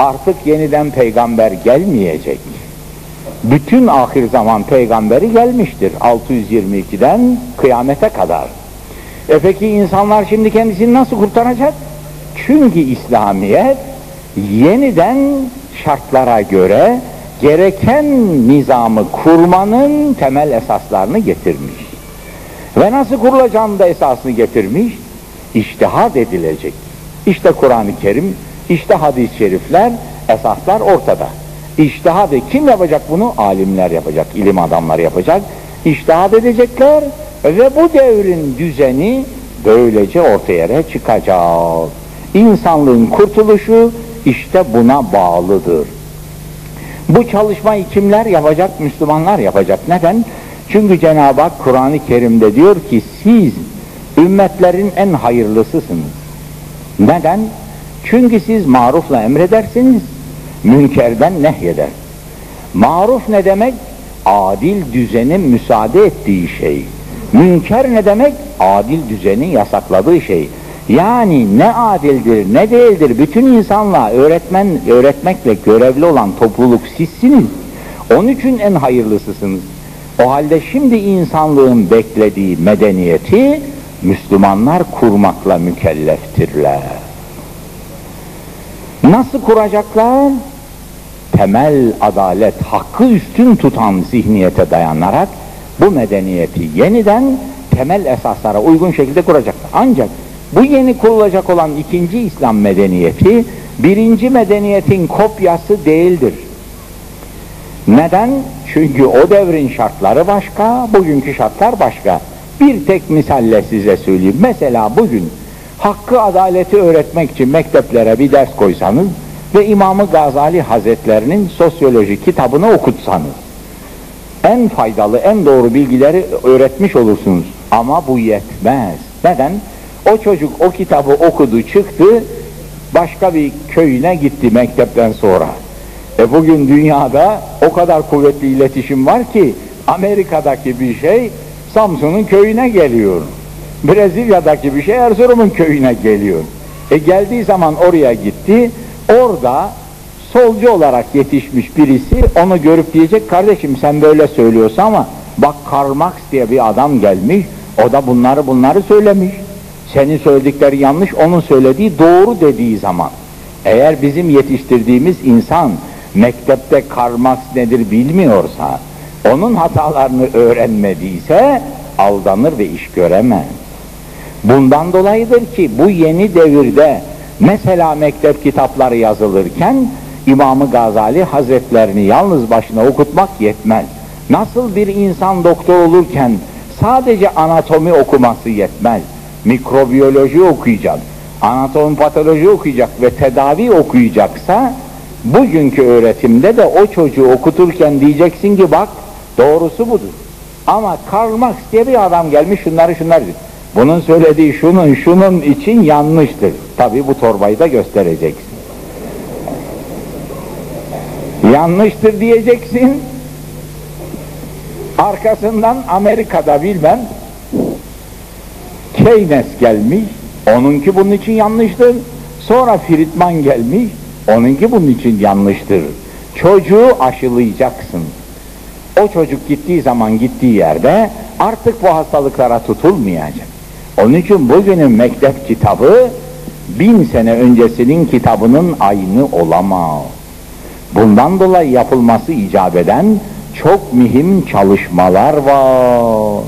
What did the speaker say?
artık yeniden peygamber gelmeyecek. Bütün ahir zaman peygamberi gelmiştir 622'den kıyamete kadar. E peki insanlar şimdi kendisini nasıl kurtaracak? Çünkü İslamiyet yeniden şartlara göre gereken nizamı kurmanın temel esaslarını getirmiş. Ve nasıl kurulacağını da esasını getirmiş, iştihad edilecek. İşte Kur'an-ı Kerim, işte hadis-i şerifler, esaslar ortada. İştihadı kim yapacak bunu? Alimler yapacak, ilim adamları yapacak. İştihad edecekler ve bu devrin düzeni böylece ortaya çıkacak. İnsanlığın kurtuluşu işte buna bağlıdır. Bu çalışmayı kimler yapacak? Müslümanlar yapacak. Neden? Çünkü Cenab-ı Hak Kur'an-ı Kerim'de diyor ki siz ümmetlerin en hayırlısısınız. Neden? Çünkü siz marufla emredersiniz, münkerden nehyeder. Maruf ne demek? Adil düzenin müsaade ettiği şey. Münker ne demek? Adil düzenin yasakladığı şey. Yani ne adildir ne değildir bütün insanlığa öğretmen öğretmekle görevli olan topluluk sizsiniz. Onun için en hayırlısısınız. O halde şimdi insanlığın beklediği medeniyeti Müslümanlar kurmakla mükelleftirler. Nasıl kuracaklar? Temel adalet, hakkı üstün tutan zihniyete dayanarak bu medeniyeti yeniden temel esaslara uygun şekilde kuracaklar. Ancak bu yeni kurulacak olan ikinci İslam medeniyeti birinci medeniyetin kopyası değildir. Neden? Çünkü o devrin şartları başka, bugünkü şartlar başka. Bir tek misalle size söyleyeyim. Mesela bugün hakkı adaleti öğretmek için mekteplere bir ders koysanız ve İmam-ı Gazali Hazretlerinin sosyoloji kitabını okutsanız en faydalı, en doğru bilgileri öğretmiş olursunuz. Ama bu yetmez. Neden? O çocuk o kitabı okudu, çıktı, başka bir köyüne gitti mektepten sonra. E bugün dünyada o kadar kuvvetli iletişim var ki Amerika'daki bir şey Samsun'un köyüne geliyor. Brezilya'daki bir şey Erzurum'un köyüne geliyor. E geldiği zaman oraya gitti. Orada solcu olarak yetişmiş birisi onu görüp diyecek kardeşim sen böyle söylüyorsun ama bak Karl Marx diye bir adam gelmiş o da bunları bunları söylemiş. Senin söyledikleri yanlış onun söylediği doğru dediği zaman eğer bizim yetiştirdiğimiz insan mektepte Karl Marx nedir bilmiyorsa onun hatalarını öğrenmediyse aldanır ve iş göremez. Bundan dolayıdır ki bu yeni devirde mesela mektep kitapları yazılırken İmam-ı Gazali Hazretlerini yalnız başına okutmak yetmez. Nasıl bir insan doktor olurken sadece anatomi okuması yetmez. Mikrobiyoloji okuyacak, anatomi patoloji okuyacak ve tedavi okuyacaksa bugünkü öğretimde de o çocuğu okuturken diyeceksin ki bak doğrusu budur. Ama Karl Marx diye bir adam gelmiş şunları şunları diyor. Bunun söylediği şunun şunun için yanlıştır. Tabi bu torbayı da göstereceksin. Yanlıştır diyeceksin. Arkasından Amerika'da bilmem Keynes gelmiş. Onunki bunun için yanlıştır. Sonra Friedman gelmiş. Onunki bunun için yanlıştır. Çocuğu aşılayacaksın. O çocuk gittiği zaman gittiği yerde artık bu hastalıklara tutulmayacak. Onun için bugünün mektep kitabı bin sene öncesinin kitabının aynı olamaz. Bundan dolayı yapılması icap eden çok mühim çalışmalar var.